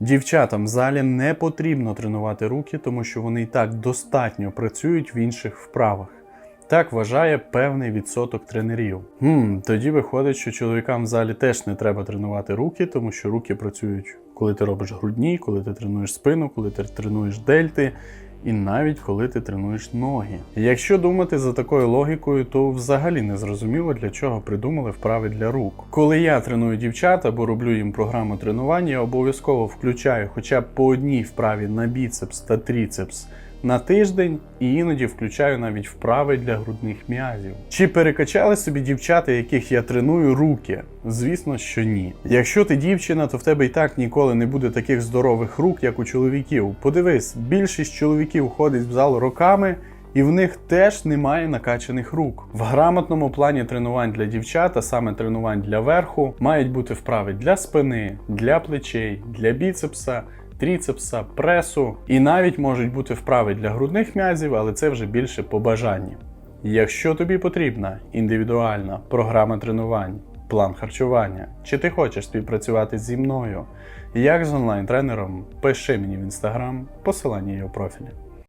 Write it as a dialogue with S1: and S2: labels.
S1: Дівчатам в залі не потрібно тренувати руки, тому що вони і так достатньо працюють в інших вправах. Так вважає певний відсоток тренерів. Хм, тоді виходить, що чоловікам в залі теж не треба тренувати руки, тому що руки працюють, коли ти робиш грудні, коли ти тренуєш спину, коли ти тренуєш дельти, і навіть коли ти тренуєш ноги. Якщо думати за такою логікою, то взагалі не зрозуміло, для чого придумали вправи для рук. Коли я треную дівчат або роблю їм програму тренування, я обов'язково включаю хоча б по одній вправі на біцепс та тріцепс на тиждень і іноді включаю навіть вправи для грудних м'язів. Чи перекачали собі дівчата, яких я треную, руки? Звісно, що ні. Якщо ти дівчина, то в тебе і так ніколи не буде таких здорових рук, як у чоловіків. Подивись, більшість чоловіків ходить в зал роками. І в них теж немає накачаних рук. В грамотному плані тренувань для дівчат, а саме тренувань для верху, мають бути вправи для спини, для плечей, для біцепса, тріцепса, пресу. І навіть можуть бути вправи для грудних м'язів, але це вже більше по бажанні. Якщо тобі потрібна індивідуальна програма тренувань, план харчування, чи ти хочеш співпрацювати зі мною, як з онлайн-тренером, пиши мені в інстаграм, посилання є у профілі.